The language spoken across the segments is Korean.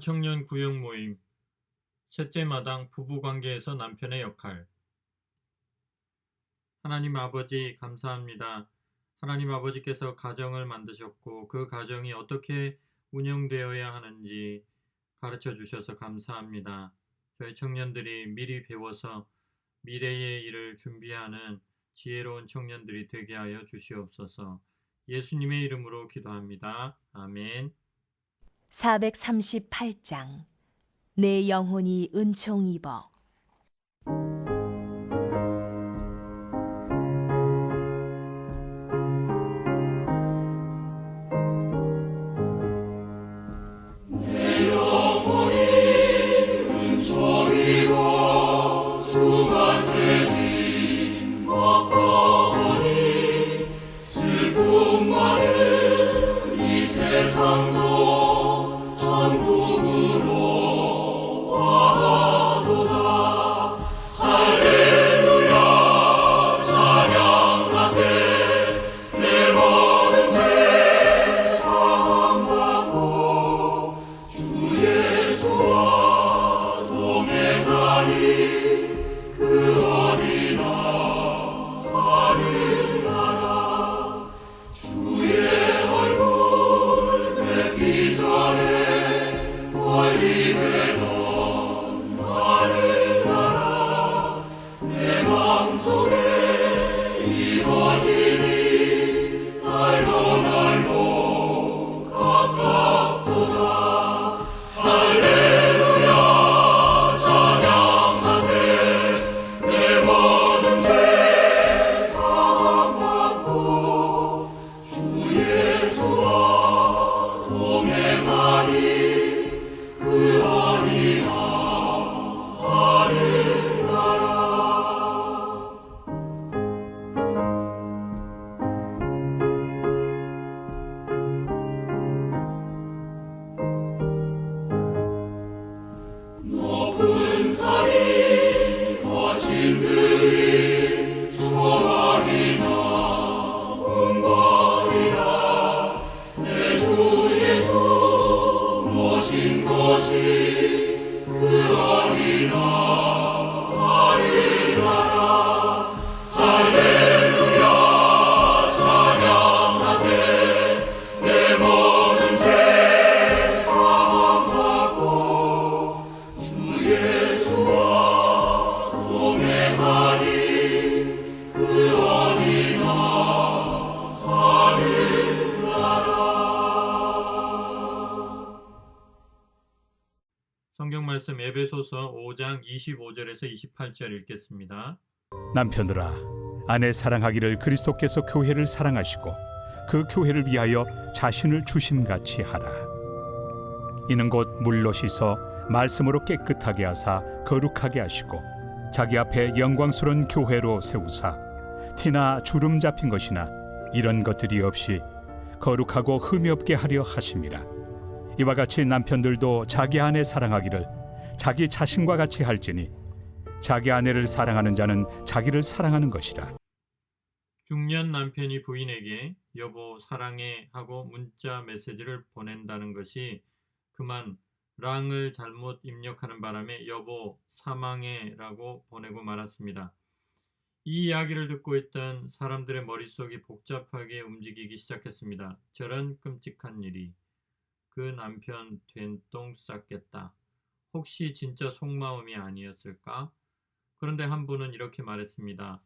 한청년 구역 모임 셋째 마당 부부관계에서 남편의 역할 하나님 아버지 감사합니다. 하나님 아버지께서 가정을 만드셨고 그 가정이 어떻게 운영되어야 하는지 가르쳐 주셔서 감사합니다. 저희 청년들이 미리 배워서 미래의 일을 준비하는 지혜로운 청년들이 되게 하여 주시옵소서. 예수님의 이름으로 기도합니다. 아멘. 438장. 내 영혼이 은총 입어 성 말씀 에베소서 5장 25절에서 28절 읽겠습니다. 남편들아 아내 사랑하기를 그리스도께서 교회를 사랑하시고 그 교회를 위하여 자신을 주심같이 하라 이는 곧 물로 씻어 말씀으로 깨끗하게 하사 거룩하게 하시고 자기 앞에 영광스러운 교회로 세우사 티나 주름 잡힌 것이나 이런 것들이 없이 거룩하고 흠이 없게 하려 하심이라 이와 같이 남편들도 자기 아내 사랑하기를 자기 자신과 같이 할지니 자기 아내를 사랑하는 자는 자기를 사랑하는 것이라. 중년 남편이 부인에게 여보 사랑해 하고 문자 메시지를 보낸다는 것이 그만 랑을 잘못 입력하는 바람에 여보 사망해 라고 보내고 말았습니다. 이 이야기를 듣고 있던 사람들의 머릿속이 복잡하게 움직이기 시작했습니다. 저런 끔찍한 일이 그 남편 된똥 쌌겠다. 혹시 진짜 속마음이 아니었을까? 그런데 한 분은 이렇게 말했습니다.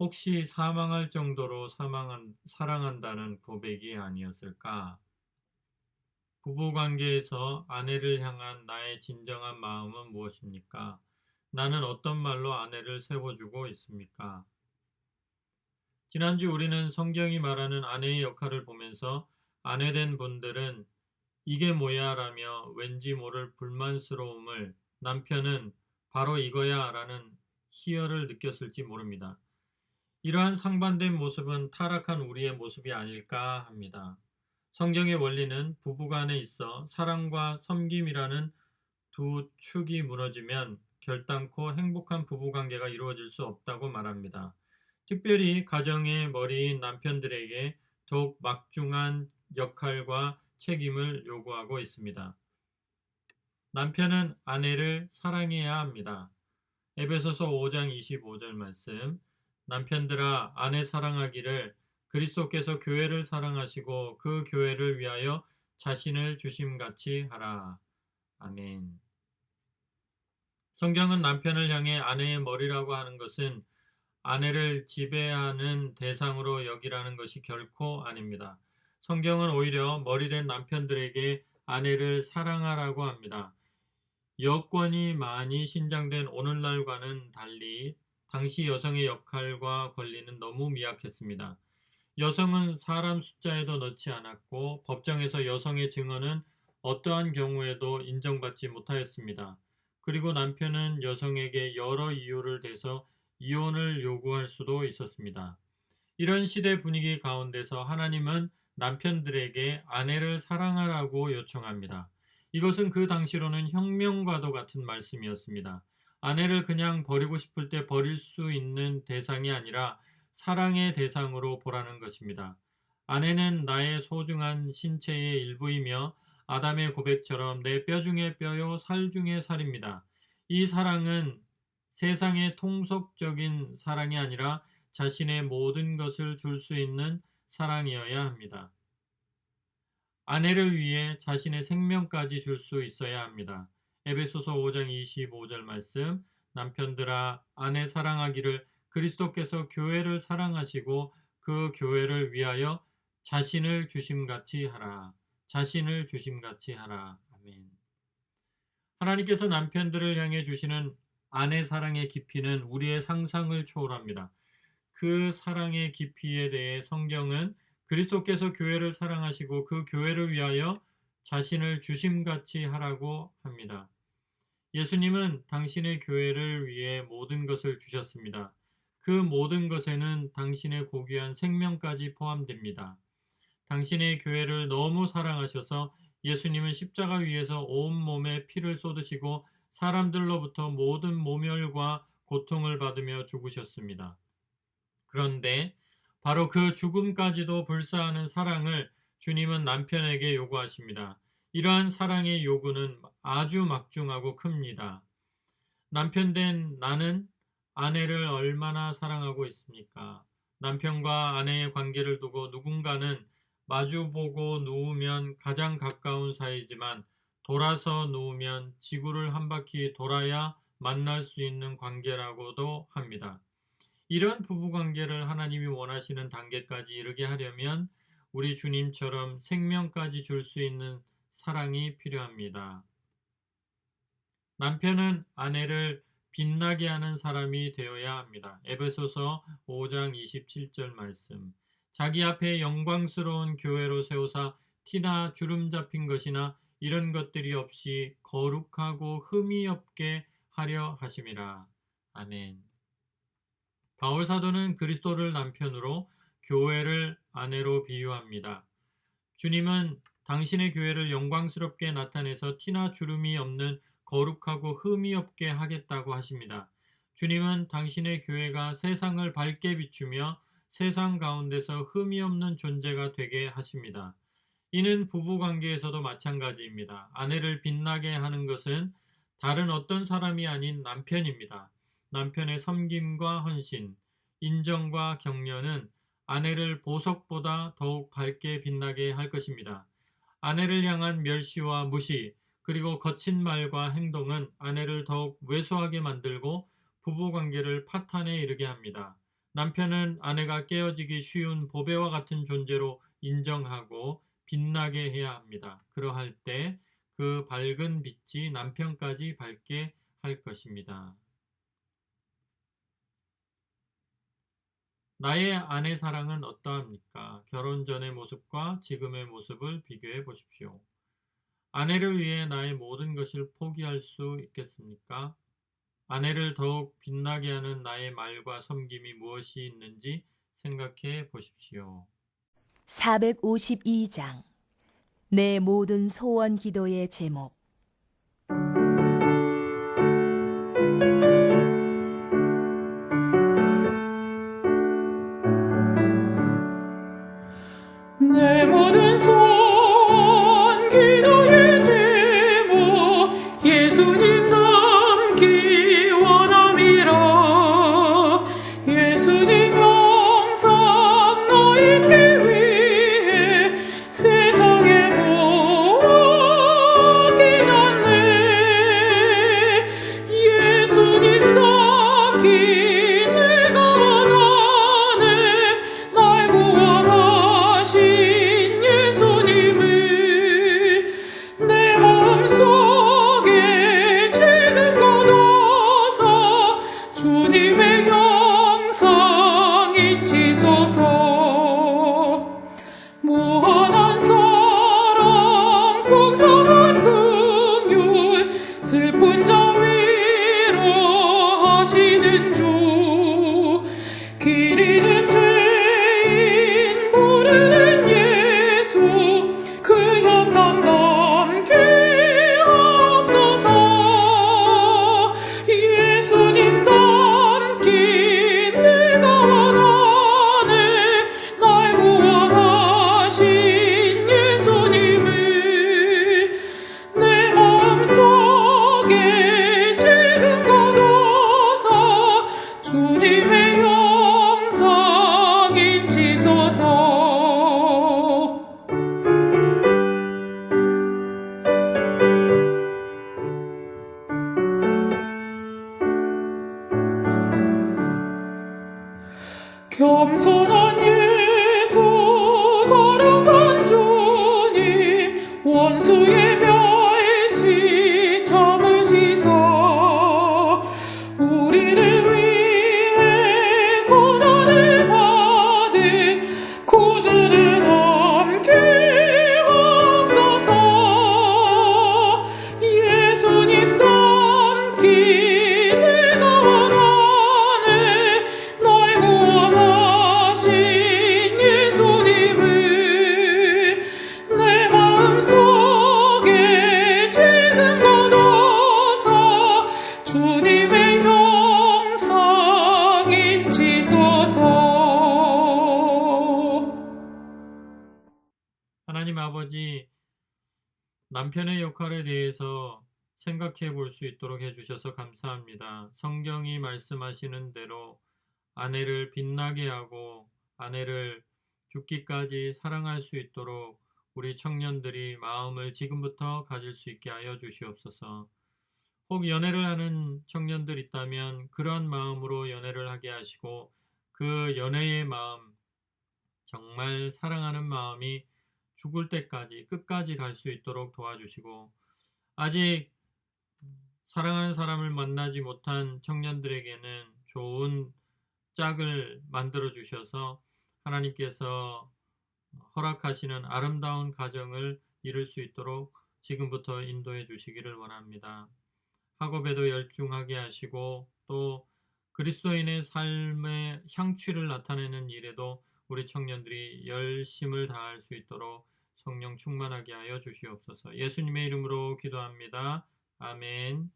혹시 사망할 정도로 사망한, 사랑한다는 고백이 아니었을까? 부부 관계에서 아내를 향한 나의 진정한 마음은 무엇입니까? 나는 어떤 말로 아내를 세워주고 있습니까? 지난주 우리는 성경이 말하는 아내의 역할을 보면서 아내된 분들은 이게 뭐야 라며 왠지 모를 불만스러움을 남편은 바로 이거야 라는 희열을 느꼈을지 모릅니다. 이러한 상반된 모습은 타락한 우리의 모습이 아닐까 합니다. 성경의 원리는 부부간에 있어 사랑과 섬김이라는 두 축이 무너지면 결단코 행복한 부부관계가 이루어질 수 없다고 말합니다. 특별히 가정의 머리인 남편들에게 더욱 막중한 역할과 책임을 요구하고 있습니다. 남편은 아내를 사랑해야 합니다. 에베소서 5장 25절 말씀. 남편들아 아내 사랑하기를 그리스도께서 교회를 사랑하시고 그 교회를 위하여 자신을 주심같이 하라. 아멘. 성경은 남편을 향해 아내의 머리라고 하는 것은 아내를 지배하는 대상으로 여기라는 것이 결코 아닙니다. 성경은 오히려 머리된 남편들에게 아내를 사랑하라고 합니다. 여권이 많이 신장된 오늘날과는 달리 당시 여성의 역할과 권리는 너무 미약했습니다. 여성은 사람 숫자에도 넣지 않았고 법정에서 여성의 증언은 어떠한 경우에도 인정받지 못하였습니다. 그리고 남편은 여성에게 여러 이유를 대서 이혼을 요구할 수도 있었습니다. 이런 시대 분위기 가운데서 하나님은 남편들에게 아내를 사랑하라고 요청합니다. 이것은 그 당시로는 혁명과도 같은 말씀이었습니다. 아내를 그냥 버리고 싶을 때 버릴 수 있는 대상이 아니라 사랑의 대상으로 보라는 것입니다. 아내는 나의 소중한 신체의 일부이며 아담의 고백처럼 내 뼈 중에 뼈요 살 중에 살입니다. 이 사랑은 세상의 통속적인 사랑이 아니라 자신의 모든 것을 줄 수 있는 사랑이어야 합니다. 아내를 위해 자신의 생명까지 줄 수 있어야 합니다. 에베소서 5장 25절 말씀 남편들아 아내 사랑하기를 그리스도께서 교회를 사랑하시고 그 교회를 위하여 자신을 주심같이 하라. 자신을 주심같이 하라. 아멘. 하나님께서 남편들을 향해 주시는 아내 사랑의 깊이는 우리의 상상을 초월합니다. 그 사랑의 깊이에 대해 성경은 그리스도께서 교회를 사랑하시고 그 교회를 위하여 자신을 주심같이 하라고 합니다. 예수님은 당신의 교회를 위해 모든 것을 주셨습니다. 그 모든 것에는 당신의 고귀한 생명까지 포함됩니다. 당신의 교회를 너무 사랑하셔서 예수님은 십자가 위에서 온몸에 피를 쏟으시고 사람들로부터 모든 모멸과 고통을 받으며 죽으셨습니다. 그런데 바로 그 죽음까지도 불사하는 사랑을 주님은 남편에게 요구하십니다. 이러한 사랑의 요구는 아주 막중하고 큽니다. 남편 된 나는 아내를 얼마나 사랑하고 있습니까? 남편과 아내의 관계를 두고 누군가는 마주보고 누우면 가장 가까운 사이지만 돌아서 누우면 지구를 한 바퀴 돌아야 만날 수 있는 관계라고도 합니다. 이런 부부 관계를 하나님이 원하시는 단계까지 이르게 하려면 우리 주님처럼 생명까지 줄 수 있는 사랑이 필요합니다. 남편은 아내를 빛나게 하는 사람이 되어야 합니다. 에베소서 5장 27절 말씀. 자기 앞에 영광스러운 교회로 세우사 티나 주름 잡힌 것이나 이런 것들이 없이 거룩하고 흠이 없게 하려 하심이라. 아멘. 바울 사도는 그리스도를 남편으로 교회를 아내로 비유합니다. 주님은 당신의 교회를 영광스럽게 나타내서 티나 주름이 없는 거룩하고 흠이 없게 하겠다고 하십니다. 주님은 당신의 교회가 세상을 밝게 비추며 세상 가운데서 흠이 없는 존재가 되게 하십니다. 이는 부부 관계에서도 마찬가지입니다. 아내를 빛나게 하는 것은 다른 어떤 사람이 아닌 남편입니다. 남편의 섬김과 헌신, 인정과 격려는 아내를 보석보다 더욱 밝게 빛나게 할 것입니다. 아내를 향한 멸시와 무시, 그리고 거친 말과 행동은 아내를 더욱 왜소하게 만들고 부부 관계를 파탄에 이르게 합니다. 남편은 아내가 깨어지기 쉬운 보배와 같은 존재로 인정하고 빛나게 해야 합니다. 그러할 때 그 밝은 빛이 남편까지 밝게 할 것입니다. 나의 아내 사랑은 어떠합니까? 결혼 전의 모습과 지금의 모습을 비교해 보십시오. 아내를 위해 나의 모든 것을 포기할 수 있겠습니까? 아내를 더욱 빛나게 하는 나의 말과 섬김이 무엇이 있는지 생각해 보십시오. 452장 내 모든 소원 기도의 제목 남편의 역할에 대해서 생각해 볼 수 있도록 해주셔서 감사합니다. 성경이 말씀하시는 대로 아내를 빛나게 하고 아내를 죽기까지 사랑할 수 있도록 우리 청년들이 마음을 지금부터 가질 수 있게 하여 주시옵소서. 혹 연애를 하는 청년들 있다면 그러한 마음으로 연애를 하게 하시고 그 연애의 마음, 정말 사랑하는 마음이 죽을 때까지 끝까지 갈 수 있도록 도와주시고 아직 사랑하는 사람을 만나지 못한 청년들에게는 좋은 짝을 만들어 주셔서 하나님께서 허락하시는 아름다운 가정을 이룰 수 있도록 지금부터 인도해 주시기를 원합니다. 학업에도 열중하게 하시고 또 그리스도인의 삶의 향취를 나타내는 일에도 우리 청년들이 열심을 다할 수 있도록 성령 충만하게 하여 주시옵소서. 예수님의 이름으로 기도합니다. 아멘.